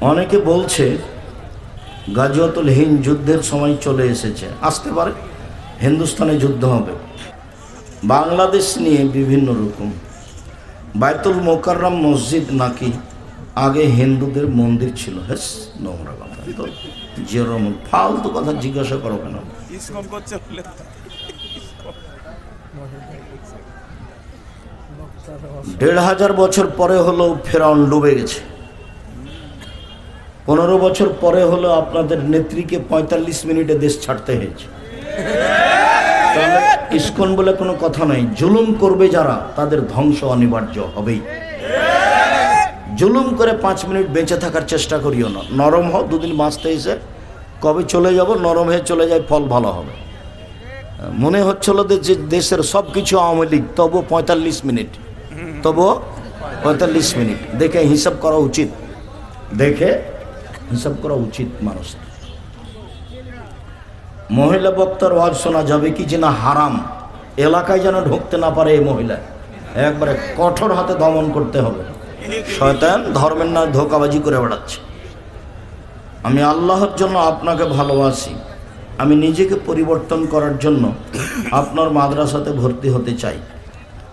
অনেকে বলছে গাজিয়াতুল হিন্দ যুদ্ধের সময় চলে এসেছে। আসতে পারে। হিন্দুস্তানে যুদ্ধ হবে। বাংলাদেশ নিয়ে বিভিন্ন রকম। বায়তুল মোকাররম মসজিদ নাকি আগে হিন্দুদের মন্দির ছিল। হ্যাঁ নোংরা কথা। তো যেরকম ফালতু কথা জিজ্ঞাসা করো কেন? দেড় হাজার বছর পরে হলো ফেরাউন ডুবে গেছে। পনেরো বছর পরে হলো আপনাদের নেত্রীকে পঁয়তাল্লিশ মিনিটে দেশ ছাড়তে হয়েছে। ইস্কন বলে কোনো কথা নাই। জুলুম করবে যারা, তাদের ধ্বংস অনিবার্য হবেই। জুলুম করে পাঁচ মিনিট বেঁচে থাকার চেষ্টা করিও না। নরম হও, দুদিন বাঁচতে এসে কবে চলে যাব, নরম হয়ে চলে যায়, ফল ভালো হবে। মনে হচ্ছিল যে দেশের সব কিছু আওয়ামী লীগ, তবু পঁয়তাল্লিশ মিনিট। তবু পঁয়তাল্লিশ মিনিট। দেখে হিসাব করা উচিত। দেখে হিসাব করা উচিত মানুষ। মহিলা বক্তার ওয়াজ শোনা যাবে কি যে না হারাম। এলাকায় যেন ঢুকতে না পারে এই মহিলা। একবারে কঠোর হাতে দমন করতে হবে। শয়তান ধর্মের না ধোকাবাজি করে বেড়াচ্ছে। আমি আল্লাহর জন্য আপনাকে ভালোবাসি। আমি নিজেকে পরিবর্তন করার জন্য আপনার মাদ্রাসাতে ভর্তি হতে চাই।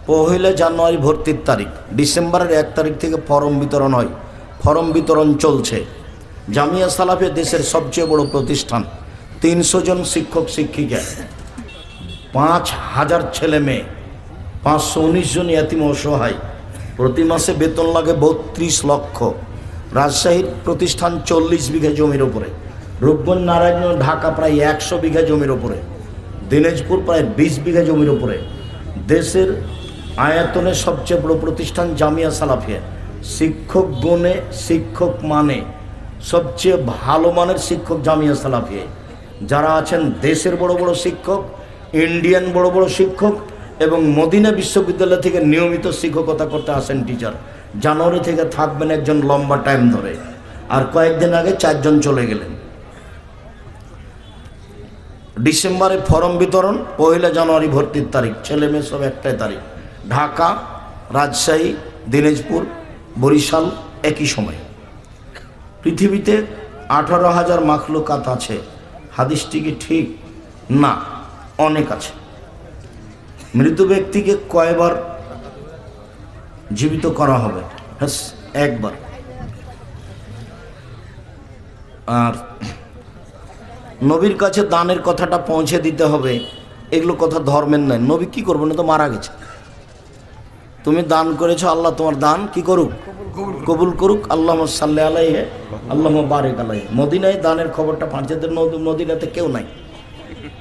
পহিলা জানুয়ারি ভর্তির তারিখ। ডিসেম্বরের এক তারিখ থেকে ফর্ম বিতরণ হয়। ফর্ম বিতরণ চলছে। জামিয়া সালাফে দেশের সবচেয়ে বড় প্রতিষ্ঠান। তিনশো জন শিক্ষক, শিক্ষিকা, পাঁচ হাজার ছেলে মেয়ে, পাঁচশো উনিশ জন এতিম অসহায়। প্রতি মাসে বেতন লাগে বত্রিশ লক্ষ। রাজশাহীর প্রতিষ্ঠান চল্লিশ বিঘা জমির ওপরে। রূপগঞ্জ নারায়ণ ঢাকা প্রায় একশো বিঘা জমির ওপরে। দিনাজপুর প্রায় বিশ বিঘা জমির ওপরে। দেশের আয়তনে সবচেয়ে বড় প্রতিষ্ঠান জামিয়া সালাফিয়া। শিক্ষক গুণে শিক্ষক মানে সবচেয়ে ভালো মানের শিক্ষক জামিয়া সালাফিয়া যারা আছেন দেশের বড় বড় শিক্ষক, ইন্ডিয়ান বড় বড় শিক্ষক এবং মদিনা বিশ্ববিদ্যালয় থেকে নিয়মিত শিক্ষকতা করতে আসেন টিচার জানুয়ারি থেকে থাকবেন একজন লম্বা টাইম ধরে। আর কয়েকদিন আগে চারজন চলে গেলেন। ডিসেম্বরে ফর্ম বিতরণ, পয়লা জানুয়ারি ভর্তির তারিখ, ছেলে মেয়ে সব একটাই তারিখ। ঢাকা, রাজশাহী, দিনাজপুর, বরিশাল একই সময়। পৃথিবীতে আঠারো হাজার মাখলুকাত আছে। হাদিসটি কি ঠিক? না, অনেক আছে। মৃত ব্যক্তিকে কয়বার জীবিত করা হবে? হ্যাঁ একবার। আর নবীর কাছে দানের কথাটা পৌঁছে দিতে হবে। এগুলো কথা ধর্মের নয়। নবী কি করবে না তো মারা গেছে। তুমি দান করেছ, আল্লাহ তোমার দান কি করুক? কবুল করুক, আল্লাহ সাল্লাহ আলাই হে আল্লাহ বারেক আলাই মদিনায় দানের খবরটা পাঁচদের মদিনাতে কেউ নাই।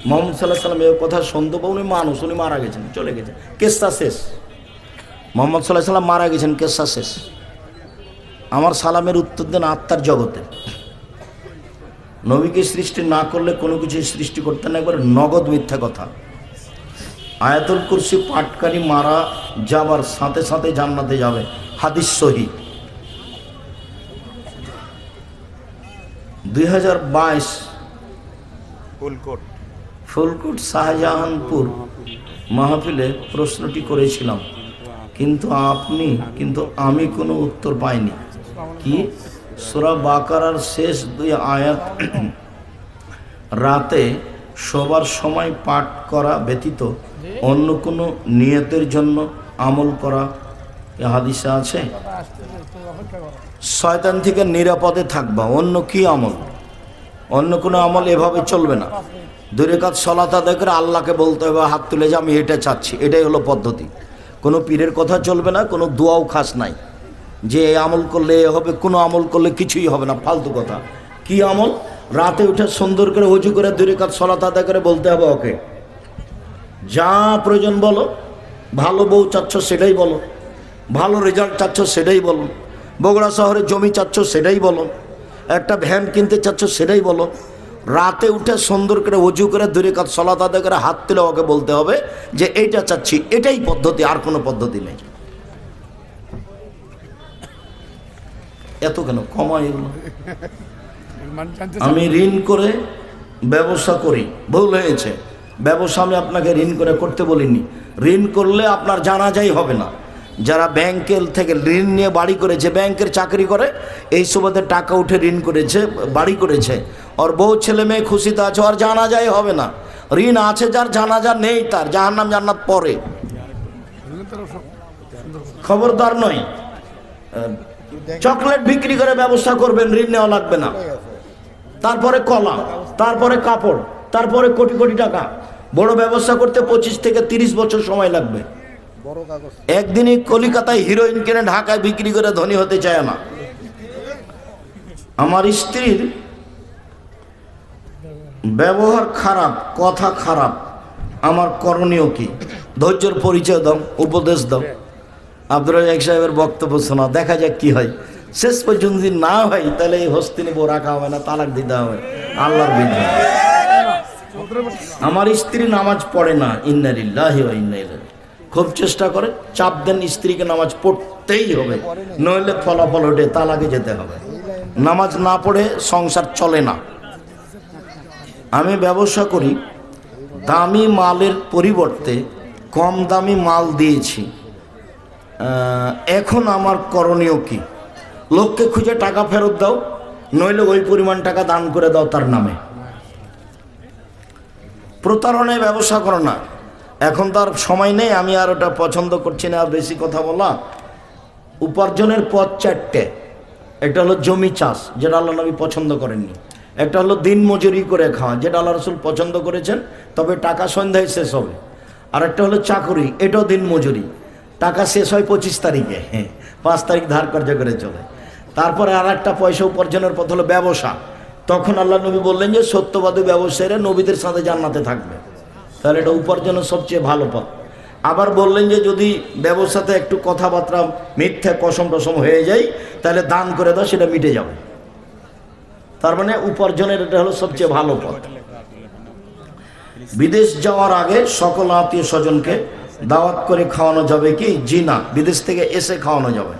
মোহাম্মদ সাল্লাহ সাল্লাম এই কথা পাবো উনি মানুষ, উনি মারা গেছেন, চলে গেছেন। কেসটা শেষ। মোহাম্মদ সাল্লাহ সাল্লাম মারা গেছেন, কেসটা শেষ। আমার সালামের উত্তর দেন আত্মার জগতে। নবীকে সৃষ্টি না করলে কোনো কিছু সৃষ্টি করতে না, একবার নগদ মিথ্যা কথা। আয়াতুল কুরসি পাটকারী মারা যাবার সাথে সাথে জান্নাতে যাবে। হাদিস সহি। দুই হাজার বাইশ ফুলকোট। ফুলকুট শাহজাহানপুর মাহফিলে প্রশ্নটি করেছিলাম। কিন্তু আপনি কিন্তু আমি কোনো উত্তর পাইনি। কি? সোরা বাকারার শেষ দুই আয়াত রাতে সবার সময় পাঠ করা ব্যতীত অন্য কোনো নিয়তের জন্য আমল করা এ হাদিসে আছে? শয়তান থেকে নিরাপদে থাকবা অন্য কি আমল? অন্য কোনো আমল এভাবে চলবে না। দূরে কাজ সলাত আদায় করে আল্লাহকে বলতে হবে, হাত তুলে যে, আমি এটা চাচ্ছি। এটাই হলো পদ্ধতি। কোনো পীরের কথা চলবে না, কোনো দোয়াও খাস নাই। যে আমল করলে হবে, কোনো আমল করলে কিছুই হবে না, ফালতু কথা। কি আমল? রাতে উঠে সুন্দর করে উজু করে দূরে কাজ সলাত আদায় করে বলতে হবে ওকে। যা প্রয়োজন বলো, ভালো বউ চাচ্ছ সেটাই বলো, ভালো রেজাল্ট চাচ্ছ সেটাই বলো, বগুড়া শহরে জমি চাচ্ছ সেটাই বলো একটা ভ্যান কিনতে চাচ্ছ সেটাই বলো। রাতে উঠে সুন্দর করে অজু করে দূরে কাজ সলাত আদায় করে হাত তুলে ওকে বলতে হবে যে এইটা চাচ্ছি, এটাই পদ্ধতি, আর কোনো পদ্ধতি নেই। এত কেন? কমাই এগুলো। আমি ঋণ করে ব্যবসা করি। ভুল হয়েছে। ব্যবসা আমি আপনাকে ঋণ করে করতে বলিনি। ঋণ করলে আপনার জানা জানাজাই হবে না। যারা ব্যাংকের থেকে ঋণ নিয়ে বাড়ি করেছে, ব্যাংকের চাকরি করে, এই সুবাদে টাকা উঠে ঋণ করেছে, বাড়ি করেছে। ওর বউ ছেলে মেয়ে খুশিতে আছে আর জানা যায় হবে না। ঋণ আছে যার, জানাজা নেই তার যাহার নাম জান্নাত পরে। খবরদার নয়। চকলেট বিক্রি করে ব্যবস্থা করবেন, ঋণ নেওয়া লাগবে না। তারপরে কলা, তারপরে কাপড়, তারপরে কোটি কোটি টাকা। বড় ব্যবসা করতে পঁচিশ থেকে তিরিশ বছর সময় লাগবে। একদিনই কলিকাতায় হিরোইন কিনে ঢাকায় বিক্রি করে ধনী হতে চায় না। আমার স্ত্রীর ব্যবহার খারাপ কথা খারাপ। আমার করণীয় কি? ধৈর্যের পরিচয় দাও উপদেশ দাও। আব্দুল রাজাক সাহেবের বক্তব্য শোনা দেখা যাক কি হয়। শেষ পর্যন্ত যদি না হয় তাহলে এই হস্তিনী বউ রাখা হবে না তালাক দিতে হবে। আল্লাহর বিধান। আমার স্ত্রী নামাজ পড়ে না ইন্নারিল্লাহি ওয়া ইন্না ইলাইহি খুব চেষ্টা করে, চাপ দেন স্ত্রীকে নামাজ পড়তেই হবে, নইলে ফলাফল ওঠে, তালাকে যেতে হবে। নামাজ না পড়ে সংসার চলে না। আমি ব্যবসা করি, দামি মালের পরিবর্তে কম দামি মাল দিয়েছি। এখন আমার করণীয় কি? লোককে খুঁজে টাকা ফেরত দাও, নইলে ওই পরিমাণ টাকা দান করে দাও তার নামে। প্রতারণায় ব্যবসা করো না। এখন তার সময় নেই, আমি আর ওটা পছন্দ করছি না বেশি কথা বলা। উপার্জনের পথ চারটে। একটা হলো জমি চাষ, যেটা আল্লাহ নবী পছন্দ করেননি। একটা হলো দিন মজুরি করে খাওয়া, যেটা আল্লাহ রসুল পছন্দ করেছেন, তবে টাকা সন্ধ্যায় শেষ হবে। আর একটা হলো চাকরি, এটাও দিন মজুরি। টাকা শেষ হয় পঁচিশ তারিখে হ্যাঁ পাঁচ তারিখ ধার কার্য করে চলে। তারপরে আর একটা পয়সা উপার্জনের পথ হলো ব্যবসা। তখন আল্লাহ নবী বললেন যে সত্যবাদী ব্যবসায়ীরা নবীদের সাথে জান্নাতে থাকবে। তাহলে এটা উপার্জনের সবচেয়ে ভালো পথ। আবার বললেন যে যদি ব্যবসাতে একটু কথাবার্তা, মিথ্যা কসম টসম হয়ে যায়, তাহলে দান করে দাও, সেটা মিটে যাবে। তার মানে উপার্জনের এটা হলো সবচেয়ে ভালো পথ। বিদেশ যাওয়ার আগে সকল আত্মীয় স্বজনকে দাওয়াত করে খাওয়ানো যাবে কি? জি না, বিদেশ থেকে এসে খাওয়ানো যাবে।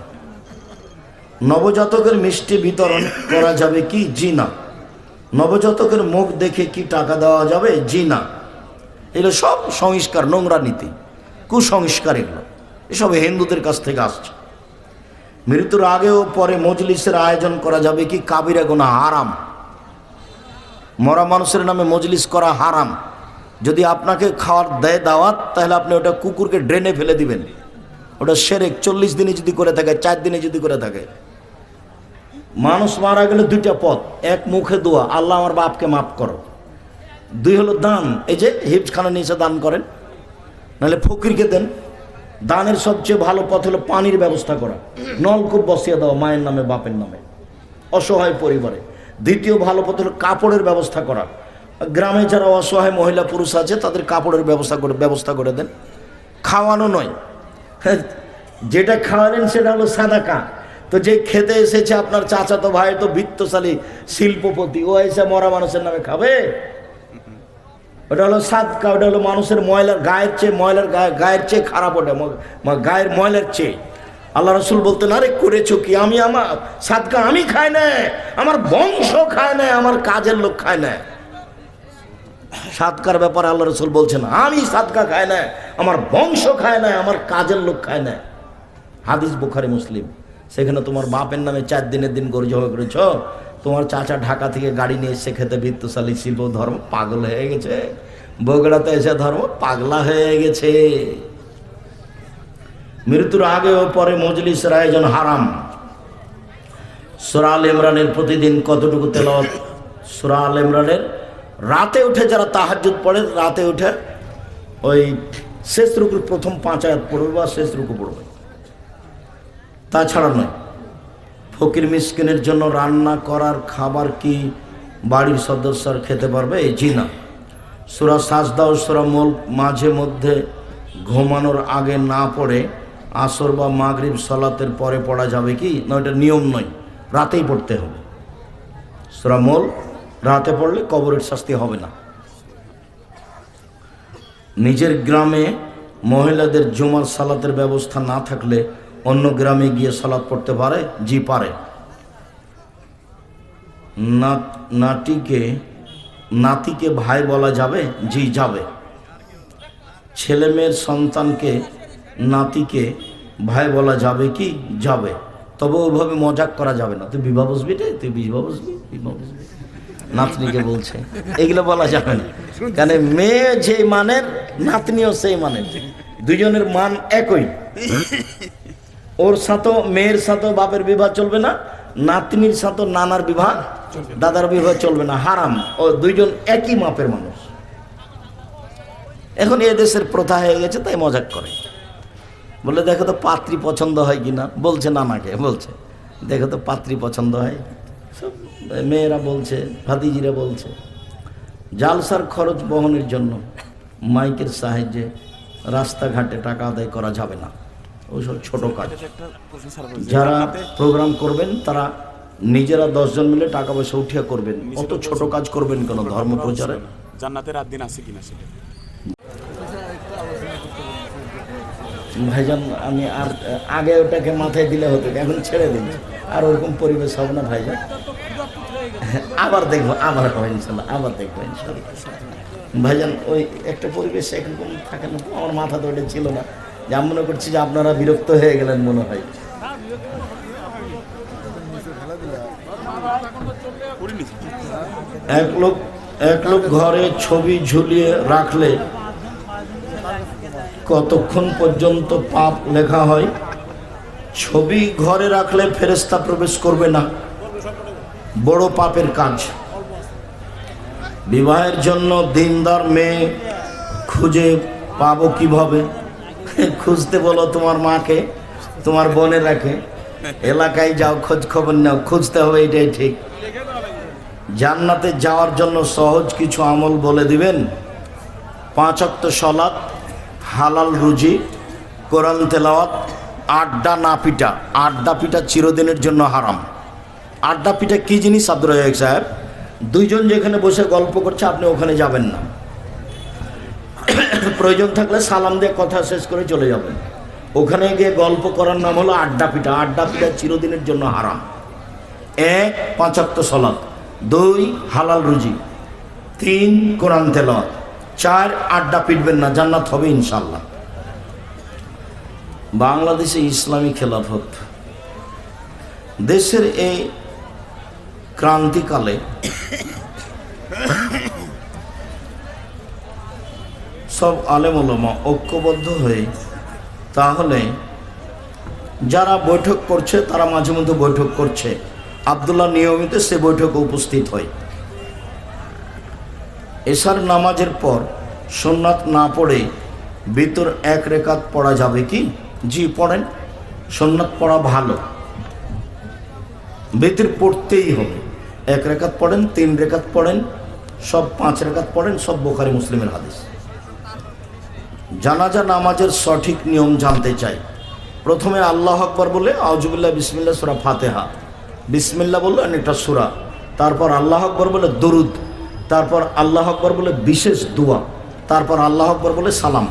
নবজাতকের মিষ্টি বিতরণ করা যাবে কি? জি না। নবজাতকের মুখ দেখে কি টাকা দেওয়া যাবে? জি না। এগুলো সব সংস্কার, নোংরা নীতি, কুসংস্কার এগুলো। এসব হিন্দুদের কাছ থেকে আসছে। মৃত্যুর আগে ও পরে মজলিসের আয়োজন করা যাবে কি? কাবিরা গোনা হারাম। মরা মানুষের নামে মজলিস করা হারাম। যদি আপনাকে খাওয়ার দেয় দাওয়াত, তাহলে আপনি ওটা কুকুরকে ড্রেনে ফেলে দিবেন। ওটা সেরেক চল্লিশ দিনে যদি করে থাকে, চার দিনে যদি করে থাকে। মানুষ মারা গেলে দুইটা পথ, এক মুখে দোয়া, আল্লাহ আমার বাপকে মাফ করো। দুই হলো দান, এই যে হিপসখানা নিচে দান করেন, নাহলে ফকিরকে দেন। দানের সবচেয়ে ভালো পথ হলো পানির ব্যবস্থা করা। নলকূপ বসিয়ে দেওয়া মায়ের নামে, বাপের নামে। অসহায় পরিবারে। দ্বিতীয় ভালো পথ হলো কাপড়ের ব্যবস্থা করা। গ্রামে যারা অসহায় মহিলা পুরুষ আছে, তাদের কাপড়ের ব্যবস্থা করে ব্যবস্থা করে দেন। খাওয়ানো নয়। যেটা খাওয়ালেন সেটা হলো সাদাকা তো যে খেতে এসেছে আপনার চাচা তো ভাই, তো বৃত্তশালী শিল্পপতি, ও এসে মরা মানুষের নামে খাবে। ওটা হলো সাদকা, ওটা হলো মানুষের ময়লার গায়ের চেয়ে, ময়লার গায়ে, গায়ের চেয়ে খারাপ ওটা গায়ের ময়লার চেয়ে। আল্লাহ রসুল বলতেন, আরে, করেছ কি? আমি আমার সাদকা আমি খাই না, আমার বংশ খায় না, আমার কাজের লোক খায় না। সাদকার ব্যাপারে আল্লাহ রসুল বলছেন, আমি সাদকা খাই না, আমার বংশ খায় না, আমার কাজের লোক খায় না। হাদিস বুখারি, মুসলিম। সেখানে তোমার বাপের নামে চার দিনের দিন গরু জমা করেছ তোমার চাচা ঢাকা থেকে গাড়ি নিয়ে এসে খেতে, বৃত্তশালী শিল্প, ধর্ম পাগল হয়ে গেছে। বগুড়াতে এসে ধর্ম পাগলা হয়ে গেছে। মৃত্যুর আগে ও পরে মজলিসের আয়োজন হারাম। সুরাল ইমরানের প্রতিদিন কতটুকু তেল সুরাল ইমরানের রাতে উঠে যারা তাহাজ্জুদ পড়ে, রাতে উঠে ওই শেষ রুকুর প্রথম পাঁচ আয়াত পড়বে বা শেষ রুকু পড়বে। তাছাড়া নয়। ফকির মিসকিনের জন্য রান্না করার খাবার কি বাড়ির সদস্যরা খেতে পারবে? জি না সুরা সাজদা ও সুরা মোল মাঝে মধ্যে ঘুমানোর আগে না পড়ে আসর বা মাগরিব সলাতের পরে পড়া যাবে কি? না, এটা নিয়ম নয়। রাতেই পড়তে হবে। সুরা মোল রাতে পড়লে কবরের শাস্তি হবে না। নিজের গ্রামে মহিলাদের জুমার সালাতের ব্যবস্থা না থাকলে অন্য গ্রামে গিয়ে সালাত পড়তে পারে? জি, পারে। নাত নাতিকে নাতিকে ভাই বলা যাবে? জি, যাবে। ছেলে মেয়ের সন্তানকে নাতিকে ভাই বলা যাবে কি? যাবে। তবে ওইভাবে মজাক করা যাবে না। তুই বিবাহ বসবি রে? তুই বিবাহ বসবি? বিবাহ বসবি। নাতনিকে বলছে। এগুলো বলা যাবে না। কেন মেয়ে যে মানের, নাতনিও সেই মানের। দুজনের মান একই। ওর সাথে মেয়ের সাথে বাপের বিবাহ চলবে না নাতনির সাথে নানার বিবাহ দাদার বিবাহ চলবে না হারাম। ও দুইজন একই মাপের মানুষ। এখন এ দেশের প্রথা হয়ে গেছে তাই মজাক করে। বলে দেখো তো পাত্রী পছন্দ হয় কি না বলছে নানাকে বলছে। দেখো তো পাত্রী পছন্দ হয়। সব মেয়েরা বলছে ভাতিজিরা বলছে জালসার খরচ বহনের জন্য মাইকের সাহায্যে রাস্তাঘাটে টাকা আদায় করা যাবে না। ওইসব ছোট কাজ। যারা প্রোগ্রাম করবেন তারা নিজেরা দশজন মিলে টাকা পয়সা উঠিয়া করবেন। অত ছোট কাজ করবেন কেন ধর্ম প্রচারে জান্নাতে রাত দিন আছে কিনা সেটা। ভাইজান আমি আর আগে ওটাকে মাথায় দিলে হতো এখন ছেড়ে দিন। আর ওরকম পরিবেশ হবে না ভাইজান। আবার দেখব আবার হবে ইনশাল্লাহ আবার দেখব ইনশাল্লাহ। ভাইজান ওই একটা পরিবেশ একরকম থাকে না আমার মাথা তো ওটা ছিল না। যে মনে করছি যে আপনারা বিরক্ত হয়ে গেলেন মনে হয়। এক লোক এক লোক ঘরে ছবি ঝুলিয়ে রাখলে কতক্ষণ পর্যন্ত পাপ লেখা হয়? ছবি ঘরে রাখলে ফেরেস্তা প্রবেশ করবে না। বড় পাপের কাজ। বিবাহের জন্য দিনদার মেয়ে খুঁজে পাবো কীভাবে? খুঁজতে বলো তোমার মাকে, তোমার বোনের রাখে এলাকায় যাও, খোঁজ খবর নাও, খুঁজতে হবে এটাই ঠিক। জান্নাতে যাওয়ার জন্য সহজ কিছু আমল বলে দিবেন। পাঁচ অক্ত সলাৎ, হালাল রুজি, কোরআন তেলাওয়াত, আড্ডা না পিটা। আড্ডা পিটা চিরদিনের জন্য হারাম। আড্ডা পিটা কী জিনিস, আব্দুর সাহেব? দুইজন যেখানে বসে গল্প করছে, আপনি ওখানে যাবেন না। প্রয়োজন থাকলে সালাম দিয়ে কথা শেষ করে চলে যাবেন। ওখানে গিয়ে গল্প করার নাম হলো আড্ডা পিঠা। আড্ডা পিঠা চিরদিনের জন্য হারাম। এক, পাঁচাত্তর সলাৎ দুই, হালাল রুজি। তিন, কোরআন তেলাওয়াত। চার, আড্ডা পিটবেন না, জান্নাত হবে ইনশাল্লাহ বাংলাদেশে ইসলামী খেলাফত। দেশের এই ক্রান্তিকালে সব আলেমলমা ঐক্যবদ্ধ হয়ে, তাহলে যারা বৈঠক করছে, তারা মাঝে মধ্যে বৈঠক করছে। আবদুল্লাহ নিয়মিত সে বৈঠকে উপস্থিত হয়। এশার নামাজের পর সোননাথ না পড়ে ভিতর এক রেখাত পড়া যাবে কি? জি, পড়েন। সোননাথ পড়া ভালো। বেতের পড়তেই হবে। এক রেখাত পড়েন, তিন রেখাত পড়েন, সব পাঁচ রেখাত পড়েন, সব বোখারি মুসলিমের হাদিস। জানাজা নামাজের সঠিক নিয়ম জানতে চাই। প্রথমে আল্লাহ আকবর বলে আউজুবিল্লাহ বিসমিল্লা সুরা ফাতেহা। বিসমিল্লা বলল একটা সুরা। তারপর আল্লাহ আকবর বলে, দরুদ। তারপর আল্লাহ আকবর বলে, বিশেষ দোয়া। তারপর আল্লাহ আকবর বলে, সালাম।